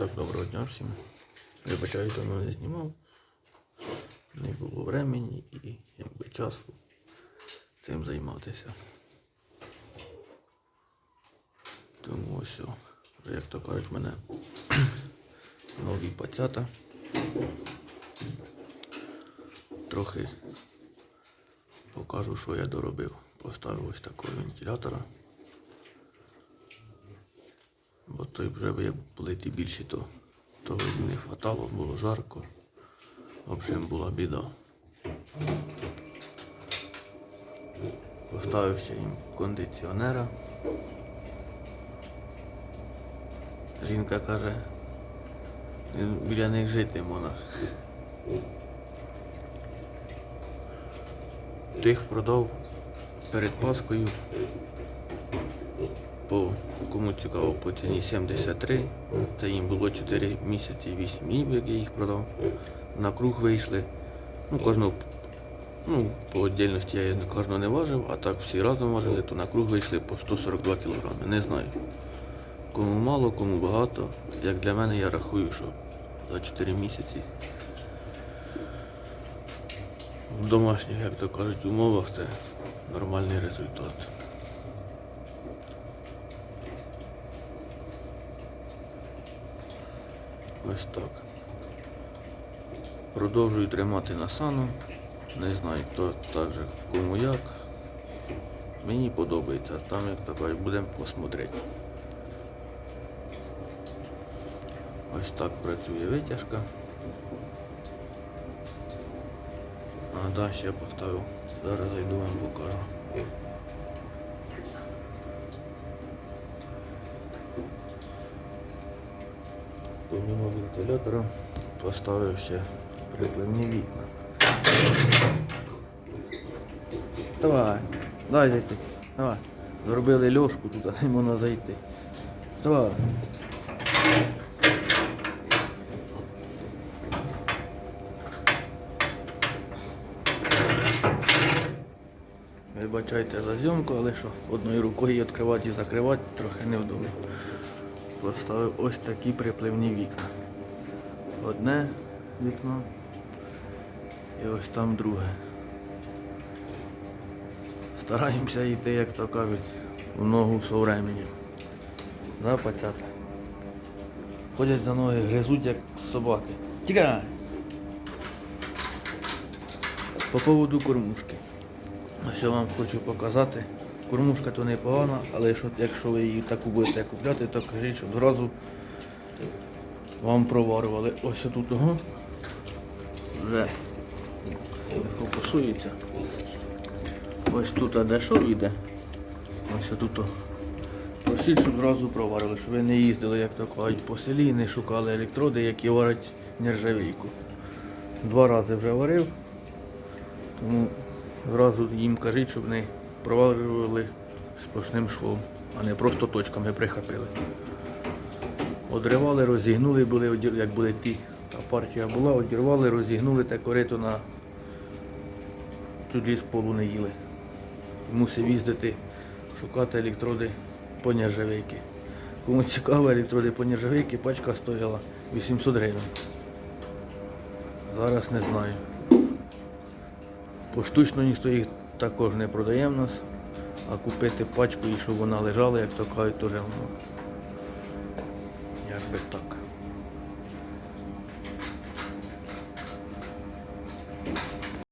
Так, доброго дня всім. Вибачаю, давно не знімав. Не було времени і якби часу цим займатися. Тому ось, вже як то кажуть, в мене нові пацята. Трохи покажу, що я доробив. Поставив ось такого вентилятора. Той вже б як були ті більші, то того не хватало, було жарко. В общем, була біда. Поставив ще їм кондиціонера. Жінка каже, біля них жити можна. Тих продав перед Паскою по кому цікаво по ціні 73. Це їм було 4 місяці 8 днів, як я їх продав. На круг вийшли. Ну, кожного, ну, по віддільності я кожного не важив, а так всі разом важили, то на круг вийшли по 142 кг. Не знаю. Кому мало, кому багато. Як для мене я рахую, що за 4 місяці в домашніх, як то кажуть, умовах це нормальний результат. Ось так. Продовжую тримати насану. Не знаю, хто так же кому як. Мені подобається, там, як то будемо посмотрети. Ось так працює витяжка. А да, ще поставив. Зараз зайду вам покажу. Помимо вентилятора поставив ще припливні вікна. Давай, дай зайти. Давай. Зробили льошку, тут не можна зайти. Давай. Вибачайте за зйомку, але що одною рукою відкривати і закривати трохи невдобно. Поставив ось такі припливні вікна. Одне вікно і ось там друге. Стараємося йти, як то кажуть, в ногу со временем. Да, пацята? Ходять за ноги, гризуть як собаки. Тікай! По поводу кормушки. Ось я вам хочу показати. Кормушка то непогана, але що, якщо ви її таку будете купляти, то кажіть, щоб зразу вам проварювали. Ось тут ого. Вже фокусується. Ось тут де що йде. Ось тут. Просіть, щоб зразу проварили, щоб ви не їздили, як то кажуть, по селі і не шукали електроди, які варять нержавійку. Два рази вже варив, тому зразу їм кажіть, щоб не проварювали сплошним швом, а не просто точками прихопили. Одривали, розігнули, були, як були ті, та партія була, одірвали, розігнули те корито на чуді з полу не їли. Мусив їздити, шукати електроди по нержавейки. Кому цікаво, електроди по нержавейки, пачка стояла 800 гривень. Зараз не знаю. Поштучно ніхто їх також не продає в нас, а купити пачку і щоб вона лежала, як то кажуть, теж воно. Як би так.